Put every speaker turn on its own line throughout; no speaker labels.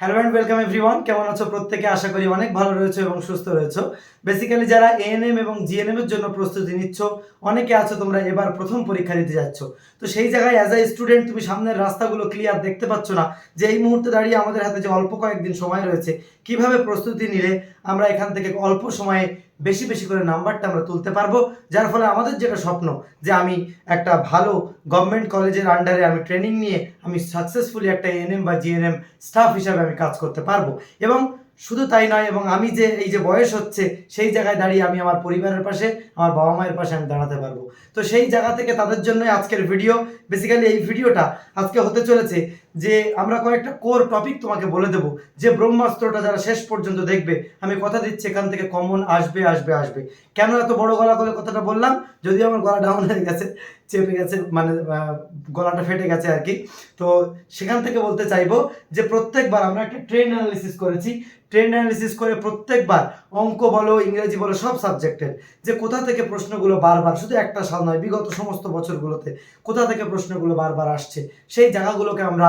Hello and welcome everyone কেমন আছো প্রত্যেকে? আশা করি অনেক ভালো রয়েছে এবং সুস্থ রয়েছে। বেসিক্যালি যারা এএনএম এবং জিএনএম এর জন্য প্রস্তুতি নিচ্ছ, অনেকে আছো, তোমরা এবার প্রথম পরীক্ষা দিতে যাচ্ছ। তো সেই জায়গায় অ্যাজ আ স্টুডেন্ট তুমি সামনের রাস্তাগুলো ক্লিয়ার দেখতে পাচ্ছ না। যে এই মুহূর্তে দাঁড়িয়ে আমাদের হাতে যে অল্প কয়েকদিন সময় রয়েছে, কীভাবে প্রস্তুতি নিলে আমরা এখান থেকে অল্প সময়ে বেশি বেশি করে নাম্বারটা আমরা তুলতে পারব, যার ফলে আমাদের যেটা স্বপ্ন যে আমি একটা ভালো গভর্নমেন্ট কলেজের আন্ডারে আমি ট্রেনিং নিয়ে আমি সাকসেসফুলি একটা এএনএম বা জিএনএম স্টাফ হিসাবে আমি কাজ করতে পারব। এবং শুধু তাই নয়, এবং আমি যে এই যে বয়স হচ্ছে, সেই জায়গায় দাঁড়িয়ে আমি আমার পরিবারের পাশে, আমার বাবা মায়ের পাশে আমি দাঁড়াতে পারব। তো সেই জায়গা থেকে তাদের জন্যই আজকের ভিডিও বেসিক্যালি এই ভিডিওটা আজকে হতে চলেছে যে আমরা কয়েকটা কোর টপিক তোমাকে বলে দেবো। যে ব্রহ্মাস্ত্রটা যারা শেষ পর্যন্ত দেখবে, আমি কথা দিচ্ছি এখান থেকে কমন আসবে আসবে আসবে। কেন এত বড় গলা করে কথাটা বললাম? যদিও আমার গলা ডাউন হয়ে গেছে, চেপে গেছে মানে গলাটা ফেটে গেছে আর কি। তো সেখান থেকে বলতে চাইব যে প্রত্যেকবার আমরা একটা ট্রেন অ্যানালিসিস করেছি। ট্রেন অ্যানালিসিস করে প্রত্যেকবার অঙ্ক বলো, ইংরেজি বলো, সব সাবজেক্টের, যে কোথা থেকে প্রশ্নগুলো বারবার, শুধু একটা সাল নয়, বিগত সমস্ত বছরগুলোতে কোথা থেকে প্রশ্নগুলো বারবার আসছে, সেই জায়গাগুলোকে আমরা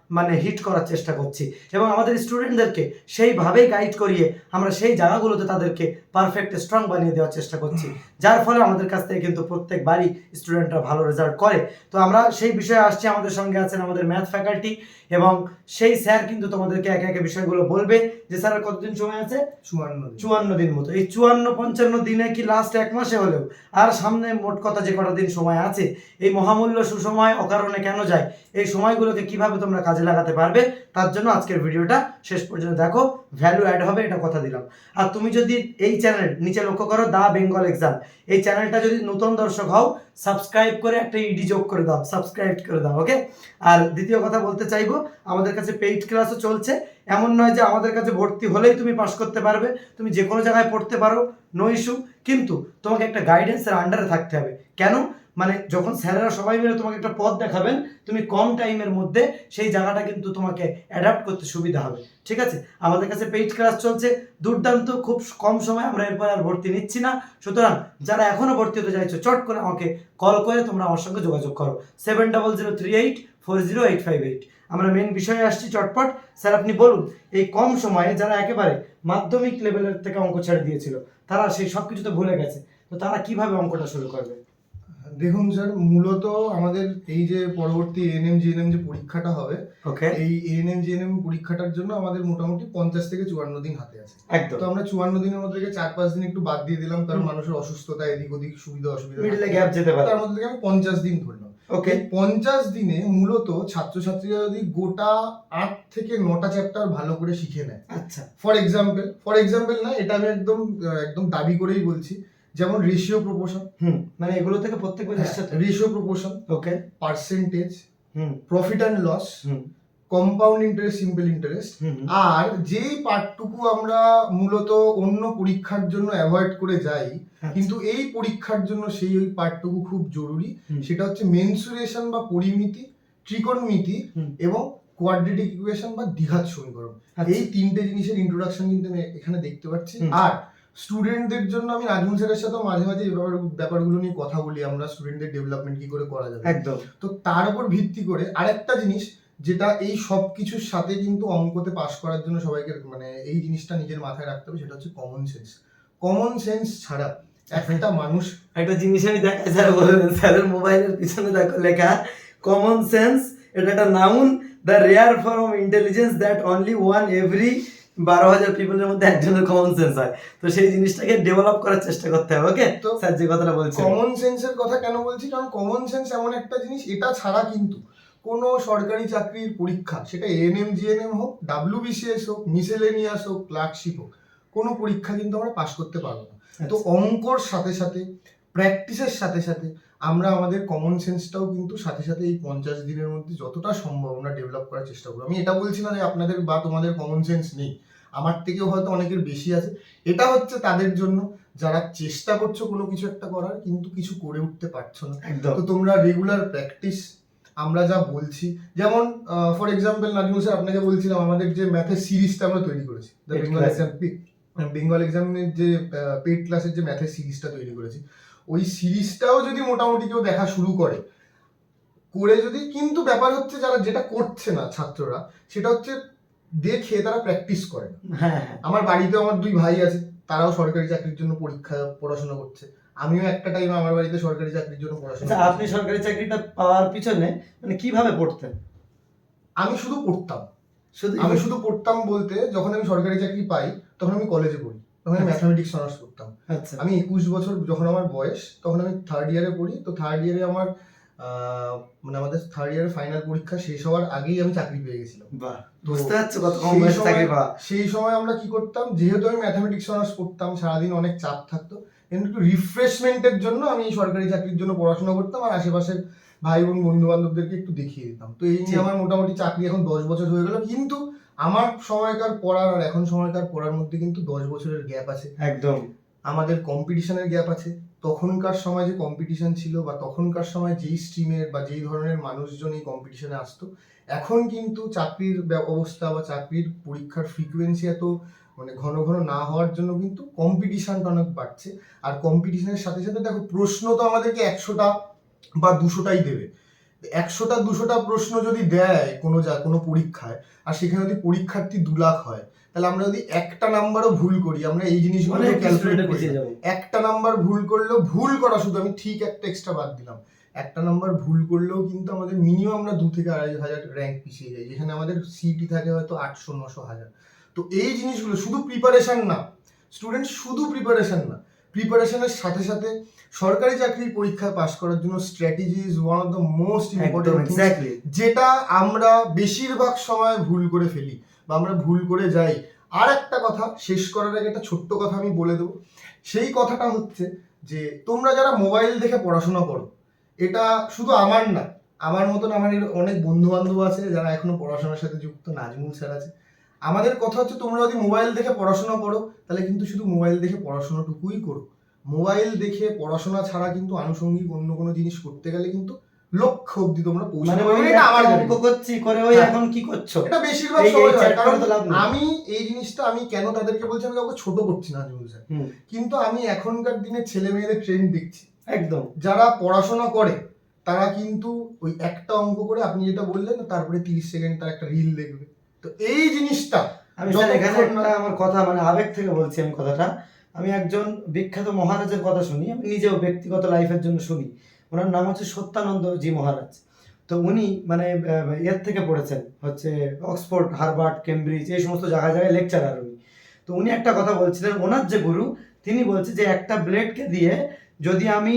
মানে হিট করার চেষ্টা করছি। এবং আমাদের স্টুডেন্টদেরকে সেইভাবেই গাইড করিয়ে আমরা সেই জায়গাগুলোতে তাদেরকে পারফেক্ট স্ট্রং বানিয়ে দেওয়ার চেষ্টা করছি। যার ফলে আমাদের কাছ থেকে কিন্তু প্রত্যেকবারই স্টুডেন্টরা ভালো রেজাল্ট করে। তো আমরা সেই বিষয়ে আসছি আমাদের সঙ্গে আছেন আমাদের ম্যাথ ফ্যাকাল্টি এবং সেই স্যার কিন্তু তোমাদেরকে একে একে বিষয়গুলো বলবে যে স্যার কতদিন সময় আছে?
চুয়ান্ন
চুয়ান্ন দিন মতো। এই চুয়ান্ন পঞ্চান্ন দিনে কি লাস্ট এক মাসে হলেও আর সামনে মোট কথা যে কটা দিন সময় আছে এই মহামূল্য সুসময় অকারণে কেন যায় এই সময়গুলোকে কীভাবে তোমরা কাজে লাগাতে পারবে, তার জন্য আজকের ভিডিওটা শেষ পর্যন্ত দেখো ভ্যালু অ্যাড হবে, এটা কথা দিলাম। আর তুমি যদি এই চ্যানেল নিচে লক্ষ্য করো, দা বেঙ্গল এক্সাম এই চ্যানেলটা যদি নতুন দর্শক হও সাবস্ক্রাইব করে একটা ইডি যোগ করে দাও সাবস্ক্রাইব করে দাও ওকে আর দ্বিতীয় কথা বলতে চাইব, আমাদের কাছে পেইড ক্লাসও চলছে, এমন নয় যে আমাদের কাছে ভর্তি হলেই তুমি পাশ করতে পারবে, তুমি যে কোনো জায়গায় পড়তে পারো নো ইস্যু কিন্তু তোমাকে একটা গাইডেন্সের আন্ডারে থাকতে হবে। কেন? মানে যখন স্যারেরা সবাই মিলে তোমাকে একটা পথ দেখাবেন, তুমি কম টাইমের মধ্যে সেই জায়গাটা কিন্তু তোমাকে অ্যাডাপ্ট করতে সুবিধা হবে। ঠিক আছে? আমাদের কাছে পেইড ক্লাস চলছে। দুর্দান্ত, খুব কম সময় আমরা এরপর আর ভর্তি নিচ্ছি না। সুতরাং যারা এখনও ভর্তি হতে চাইছো, চট করে আমাকে কল করে তোমরা আমার সঙ্গে যোগাযোগ করো। Seven double zero three eight four zero eight five eight আমরা মেন বিষয়ে আসছি চটপট। স্যার, আপনি বলুন, এই কম সময়ে যারা একেবারে মাধ্যমিক লেভেলের থেকে অঙ্ক ছেড়ে দিয়েছিল, তারা সেই সব কিছুতে ভুলে গেছে। তো তারা কীভাবে অঙ্কটা শুরু করবে?
দেখুন স্যার মূলত আমাদের এই যে পরবর্তী এএনএম জিএনএম যে পরীক্ষাটা হবে
ওকে
এই এএনএম জিএনএম পরীক্ষাটার জন্য আমাদের মোটামুটি পঞ্চাশ থেকে চুয়ান্ন দিন হাতে আছে।
একদম।
তো আমরা চুয়ান্ন দিনের মধ্যে চার পাঁচ দিন একটু বাদ দিয়ে দিলাম কারণ মানুষের অসুস্থতা এদিক ওদিক সুবিধা অসুবিধা
মিডলে গ্যাপ যেতে পারে।
তার মধ্যে থেকে আমি পঞ্চাশ দিন ধরলাম।
ওকে
পঞ্চাশ দিনে মূলত ছাত্রছাত্রীরা যদি গোটা আট থেকে নটা চ্যাপ্টার ভালো করে শিখে নেয়।
আচ্ছা।
ফর এক্সাম্পল ফর এক্সাম্পল না এটা আমি একদম একদম দাবি করেই বলছি যেমন রেশিও প্রপোর্শন
হুম। মানে এগুলো থেকে প্রত্যেকবার তো ratio
proportion
okay
percentage hmm. Profit
and
loss hmm. Compound interest
simple interest.
আর যেই পার্টটুকু আমরা মূলত অন্য পরীক্ষার জন্য অ্যাভয়েড করে যাই
আচ্ছা।
কিন্তু এই পরীক্ষার জন্য সেই ওই পার্টটুকু খুব জরুরি। সেটা হচ্ছে মেনসুরেশন বা পরিমিতি ত্রিকোণমিতি এবং কোয়াড্রেটিক ইকুয়েশন বা দ্বিঘাত সমীকরণ।
আচ্ছা।
এই তিনটে জিনিসের ইন্ট্রোডাকশন কিন্তু আমি এখানে দেখতে পাচ্ছি। আর স্টুডেন্টদের জন্য আমি নাজমুল স্যারের সাথেও মাঝে মাঝে এই ব্যাপারগুলো নিয়ে কথা বলি আমরা স্টুডেন্টদের ডেভেলপমেন্ট কি করে করা যাবে।
একদম।
তো তার উপর ভিত্তি করে আরেকটা জিনিস যেটা এই সব কিছুর সাথে কিন্তু অঙ্কতে পাশ করার জন্য সবাইকে মানে এই জিনিসটা নিজের মাথায় রাখতে হবে সেটা হচ্ছে কমন সেন্স কমন সেন্স ছাড়া একটা মানুষ
একটা জিনিস আমি দেখাই স্যার স্যারের মোবাইলের পিছনে দেখো লেখা কমন সেন্স এটা একটা noun the rare form of intelligence that only one every বারো হাজার পিপলের মধ্যে একজনের কমন সেন্স হয়। তো সেই জিনিসটাকে ডেভেলপ করার চেষ্টা করতে হবে ওকে
তো
স্যার যে কথাটা বলছেন
কমন সেন্সের কথা কেন বলছি? কারণ কমন সেন্স এমন একটা জিনিস এটা ছাড়া কিন্তু কোনো সরকারি চাকরির পরীক্ষা সেটা এএনএম জিএনএম হোক ডাব্লিউবিসিএস হোক মিসেলেনিয়াস হোক ক্লার্কশিপ হোক কোনো পরীক্ষা কিন্তু আমরা পাশ করতে পারব না। তো
আচ্ছা।
অঙ্কর সাথে সাথে প্র্যাকটিসের সাথে সাথে আমরা আমাদের কমন সেন্সটাও কিন্তু সাথে সাথে এই পঞ্চাশ দিনের মধ্যে যতটা সম্ভব আমরা ডেভেলপ করার চেষ্টা করব। আমি এটা বলছি না যে আপনাদের বা তোমাদের কমন সেন্স নেই। আমার থেকেও হয়তো অনেকের বেশি আছে। এটা হচ্ছে তাদের জন্য যারা চেষ্টা করছ কোনো কিছু একটা করার কিন্তু কিছু করে উঠতে পারছ না। তো তোমরা রেগুলার প্র্যাকটিস আমরা যা বলছি যেমন ফর এক্সাম্পল নাজমুল স্যার আপনাকে বলছিলাম আমাদের যে ম্যাথের সিরিজটা আমরা তৈরি করেছি। বেঙ্গল. এক্সাম বেঙ্গল এক্সামের যে পেড ক্লাসের যে ম্যাথের সিরিজটা তৈরি করেছি। ওই সিরিজটাও যদি মোটামুটি কেউ দেখা শুরু করে করে যদি কিন্তু ব্যাপার হচ্ছে যারা যেটা করছে না ছাত্ররা সেটা হচ্ছে দেখে তারা প্র্যাকটিস করে
হ্যাঁ হ্যাঁ।
আমার বাড়িতে আমার দুই ভাই আছে তারাও সরকারি চাকরির জন্য পরীক্ষা পড়াশোনা করছে। আমিও একটা টাইম আমার বাড়িতে সরকারি চাকরির জন্য পড়াশোনা
আচ্ছা আপনি সরকারি চাকরিটা পাওয়ার পিছনে মানে কীভাবে পড়তেন?
আমি শুধু পড়তাম।
শুধু
আমি শুধু পড়তাম বলতে যখন আমি সরকারি চাকরি পাই তখন আমি কলেজে পড়ি। তখন আমি। ম্যাথামেটিক্স অনার্স করতাম।
আচ্ছা।
আমি একুশ বছর যখন আমার বয়স তখন আমি থার্ড ইয়ারে পড়ি। তো থার্ড ইয়ারে আমার মানে আমাদের থার্ড ইয়ারের ফাইনাল পরীক্ষা শেষ হওয়ার আগেই আমি চাকরি পেয়ে গেছিলাম।
বুঝতে পারছ কত কম
সেই
বয়সে
সময়-
চাকরি পাওয়া।
সেই সময় আমরা কি করতাম যেহেতু আমি ম্যাথামেটিক্স অনার্স পড়তাম সারাদিন অনেক চাপ থাকতো কিন্তু একটু রিফ্রেশমেন্টের জন্য আমি সরকারি চাকরির জন্য পড়াশোনা করতাম আর আশেপাশের ভাই বোন বন্ধু বান্ধবদেরকে একটু দেখিয়ে দিতাম। তো এই। নিয়ে আমার মোটামুটি চাকরি এখন দশ বছর হয়ে গেল। কিন্তু আমার সময়কার পড়ার আর এখন সময়কার পড়ার মধ্যে কিন্তু দশ বছরের গ্যাপ আছে।
একদম।
আমাদের কম্পিটিশনের গ্যাপ আছে। তখনকার সময় যে কম্পিটিশন ছিল বা তখনকার সময় যেই স্ট্রিমের বা যেই ধরনের মানুষজন এই কম্পিটিশনে আসতো এখন কিন্তু চাকরির অবস্থা বা চাকরির পরীক্ষার ফ্রিকোয়েন্সি এত মানে ঘন ঘন না হওয়ার জন্য কিন্তু কম্পিটিশনটা অনেক বাড়ছে। আর কম্পিটিশনের সাথে সাথে দেখো প্রশ্ন তো আমাদেরকে একশোটা বা দুশোটাই দেবে। একশোটা দুশোটা প্রশ্ন যদি দেয় কোনো যা কোনো পরীক্ষায় আর সেখানে যদি পরীক্ষার্থী দু লাখ হয় তাহলে আমরা যদি একটা নাম্বারও ভুল করি আমরা এই জিনিসগুলো ক্যালকুলেট করি একটা নাম্বার ভুল করলেও ভুল করা শুধু আমি ঠিক একটা এক্সট্রা বাদ দিলাম। একটা নাম্বার ভুল করলেও কিন্তু আমাদের মিনিমাম আমরা দু থেকে আড়াই হাজার র্যাঙ্ক পিছিয়ে যাই যেখানে আমাদের সিটি থাকে হয়তো আটশো নশো হাজার। তো এই জিনিসগুলো শুধু প্রিপারেশন না স্টুডেন্ট শুধু প্রিপারেশন না প্রিপারেশানের সাথে সাথে সরকারি চাকরির পরীক্ষায় পাশ করার জন্য strategy is one of
the
most
important
যেটা আমরা বেশিরভাগ সময় ভুল করে ফেলি বা আমরা ভুল করে যাই। আর একটা কথা শেষ করার আগে একটা ছোট্ট কথা আমি বলে দেবো। সেই কথাটা হচ্ছে যে তোমরা যারা মোবাইল দেখে পড়াশোনা করো এটা শুধু আমার না আমার মতন আমার অনেক বন্ধু বান্ধব আছে যারা এখনও পড়াশোনার সাথে যুক্ত নাজমুল স্যার আছে। আমাদের কথা হচ্ছে তোমরা যদি মোবাইল দেখে পড়াশোনা করো তাহলে কিন্তু শুধু মোবাইল দেখে পড়াশোনাটুকুই করো। মোবাইল দেখে পড়াশোনা ছাড়া কিন্তু আনুষঙ্গিক অন্য কোনো জিনিস করতে গেলে কিন্তু লক্ষ্য অবধি তোমরা
মানে
পৌঁছাতে পারবে। এটা আমার
অঙ্ক করছি করে ওই
হ্যাঁ।
এখন কি করছ?
এটা বেশিরভাগ সময় হয় কারণ। আমি এই জিনিসটা আমি কেন তাদেরকে বলছি আমি কাউকে ছোট করছি না নাজমুল স্যার। কিন্তু আমি এখনকার দিনে ছেলে মেয়েদের ট্রেন্ড দেখছি।
একদম।
যারা পড়াশোনা করে তারা কিন্তু ওই একটা অঙ্ক করে আপনি যেটা বললেন তারপরে তিরিশ সেকেন্ড তার একটা রিল দেখবে। তো এই জিনিসটা
আমি এখানে আমার কথা মানে আবেগ থেকে বলছি আমি কথাটা। আমি একজন বিখ্যাত মহারাজের কথা শুনি, আমি নিজেও ব্যক্তিগত লাইফের জন্য শুনি। ওনার নাম হচ্ছে সত্যানন্দ জি মহারাজ। তো উনি মানে এর থেকে পড়েছেন, হচ্ছে অক্সফোর্ড, হার্ভার্ড, কেমব্রিজ, এই সমস্ত জায়গায় জায়গায় লেকচারার উনি। তো উনি একটা কথা বলছিলেন, ওনার যে গুরু, তিনি বলছে যে একটা ব্লেডকে দিয়ে যদি আমি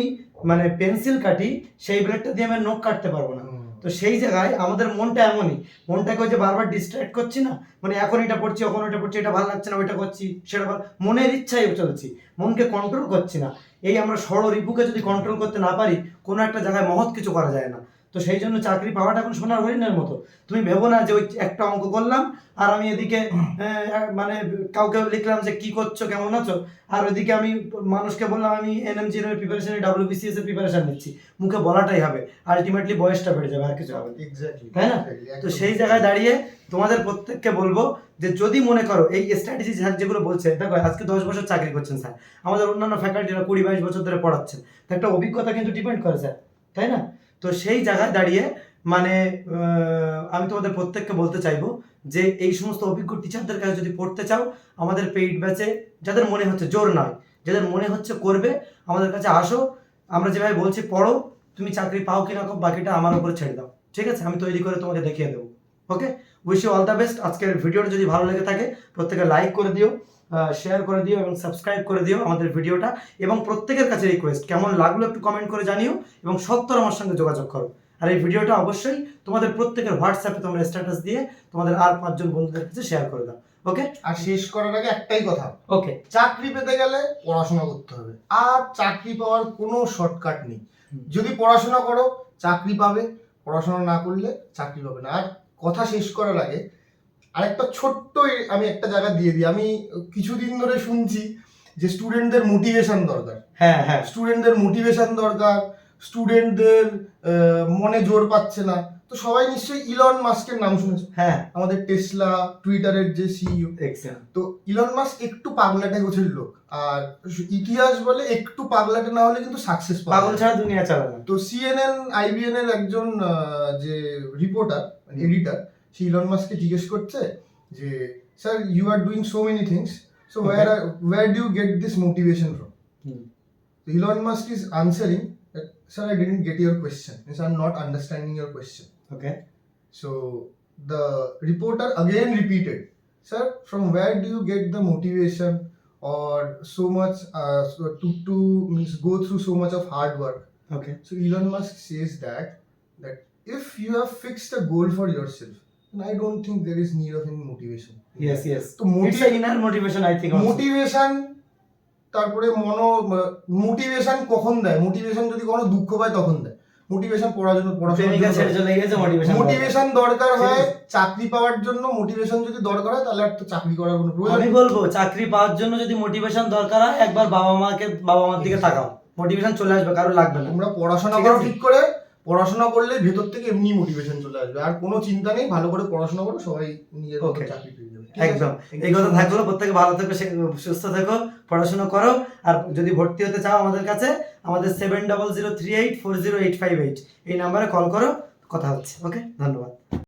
মানে পেন্সিল কাটি, সেই ব্লেডটা দিয়ে আমি নখ কাটতে পারব না। তো সেই জায়গায় আমাদের মনটা এমনই। মনটাকে ওই যে বারবার ডিস্ট্র্যাক্ট করছি না? মানে এখন এটা পড়ছি, এখন ওইটা পড়ছি, এটা ভালো লাগছে না, ওইটা করছি, সেটা ভালো মনের ইচ্ছায় চলছি, মনকে কন্ট্রোল করছি না। এই আমরা সরল রিপুকে যদি কন্ট্রোল করতে না পারি, কোনো একটা জায়গায় মহৎ কিছু করা যায় না। তো সেই জন্য চাকরি পাওয়াটা এখন সোনার হরিণের মতো। তুমি ভেবো না যে ওই একটা অঙ্ক করলাম আর আমি এদিকে মানে কাউকে লিখলাম যে কি করছ কেমন আছো আর ওইদিকে আমি মানুষকে বললাম আমি এনএমজি এর প্রিপারেশন ডাব্লিউবিসিএস এর প্রিপারেশন নিচ্ছি। মুখে বলাটাই হবে আলটিমেটলি বয়সটা বেড়ে যাবে আর কিছু হবে তাই না? তো সেই জায়গায় দাঁড়িয়ে তোমাদের প্রত্যেককে বলব যে যদি মনে করো এই স্ট্র্যাটেজি স্যার যেগুলো বলছে দেখো আজকে দশ বছর চাকরি করছেন স্যার আমাদের অন্যান্য ফ্যাকাল্টিরা কুড়ি বাইশ বছর ধরে পড়াচ্ছেন। তো একটা অভিজ্ঞতা কিন্তু ডিপেন্ড করে স্যার তাই না? তো সেই জায়গায় দাঁড়িয়ে মানে আমি তোমাদের প্রত্যেককে বলতে চাইব যে এই সমস্ত অভিজ্ঞ টিচারদের কাছে যদি পড়তে চাও, আমাদের পেইড ব্যাচে যাদের মনে হচ্ছে জোর নয়, যাদের মনে হচ্ছে করবে, আমাদের কাছে আসো, আমরা যেভাবে বলছি পড়ো, তুমি চাকরি পাও কিনা বাকিটা আমার উপরে ছেড়ে দাও, ঠিক আছে? আমি তৈরি করে তোমাকে দেখিয়ে দেবো okay wish you all the best আজকের ভিডিওটা যদি ভালো লেগে থাকে, প্রত্যেকে লাইক করে দিও। শেয়ার করে দিও এবং সাবস্ক্রাইব করে দিও আমাদের ভিডিওটা এবং প্রত্যেকের কাছে রিকোয়েস্ট কেমন লাগল একটু কমেন্ট করে জানিও এবং সত্তর আমার সঙ্গে যোগাযোগ করো। আর এই ভিডিওটা অবশ্যই তোমাদের প্রত্যেকের হোয়াটসঅ্যাপে তোমরা স্ট্যাটাস দিয়ে তোমাদের আর পাঁচজন বন্ধুদের কাছে শেয়ার করে দাও ওকে
আর শেষ করার আগে একটাই কথা
ওকে
চাকরি পেতে গেলে পড়াশোনা করতে হবে আর চাকরি পাওয়ার কোনো শর্টকাট নেই। যদি পড়াশোনা করো চাকরি পাবে পড়াশোনা না করলে চাকরি পাবে না। আর কথা শেষ করার আগে আরেকটা ছোট্ট আমি একটা জায়গা দিয়ে দিই। আমি কিছুদিন ধরে শুনছি যে স্টুডেন্টদের মোটিভেশন দরকার।
হ্যাঁ হ্যাঁ।
স্টুডেন্টদের মোটিভেশন দরকার স্টুডেন্টদের মনে জোর পাচ্ছে না। তো সবাই নিশ্চয়ই ইলন মাস্কের নাম শুনেছে।
হ্যাঁ।
আমাদের টেসলা টুইটারের যে সিইও তো ইলন মাস্ক একটু পাগলাটে গোছের লোক। আর ইতিহাস বলে একটু পাগলাটে না হলে কিন্তু সাকসেস
পাগল ছাড়া দুনিয়া চলে না।
তো সিএনএন আইবিএন এর একজন যে রিপোর্টার এডিটার সে ইলন মাস্ককে জিজ্ঞেস করছে যে sir you are doing so many things so
Okay.
Where where do you get this motivation from
Hmm.
Elon Musk is answering that, sir, I didn't get your question. Means I'm not understanding your question.
Okay
So the reporter again repeated, sir, from where do you get the motivation or so much uh, so to to means go through so much of hard work?
Okay
So Elon Musk says that that if you have fixed a goal for yourself, then I don't think there is need of any motivation.
Yes yes
তো
it's
motive
inner motivation I think
motivation তারপরে মনো motivation কখন দেয়? Motivation যদি কোনো দুঃখ পায় তখন দেয়। মোটিভেশন পড়ার জন্য
মোটিভেশন
দরকার। হয় চাকরি পাওয়ার জন্য। মোটিভেশন যদি দরকার হয় তাহলে আর তো চাকরি করার কোনো প্রয়োজন
আমি বলব চাকরি পাওয়ার জন্য যদি মোটিভেশন দরকার হয় একবার বাবা মাকে বাবা মার দিকে তাকাও। মোটিভেশন চলে আসবে কারও লাগবে না।
তোমরা পড়াশোনা করো ঠিক করে। পড়াশোনা করলে ভেতর থেকে এমনি মোটিভেশন চলে আসবে। আর কোনো চিন্তা নেই ভালো করে পড়াশোনা করো সবাই নিজের চাকরি পেয়ে যাবে।
একদম। এই কথা থাকল প্রত্যেকে ভালো থেকো সুস্থ থেকো পড়াশোনা করো। আর যদি ভর্তি হতে চাও আমাদের কাছে আমাদের seven double zero three eight four zero eight five eight এই নাম্বারে কল করো কথা হচ্ছে। ওকে ধন্যবাদ।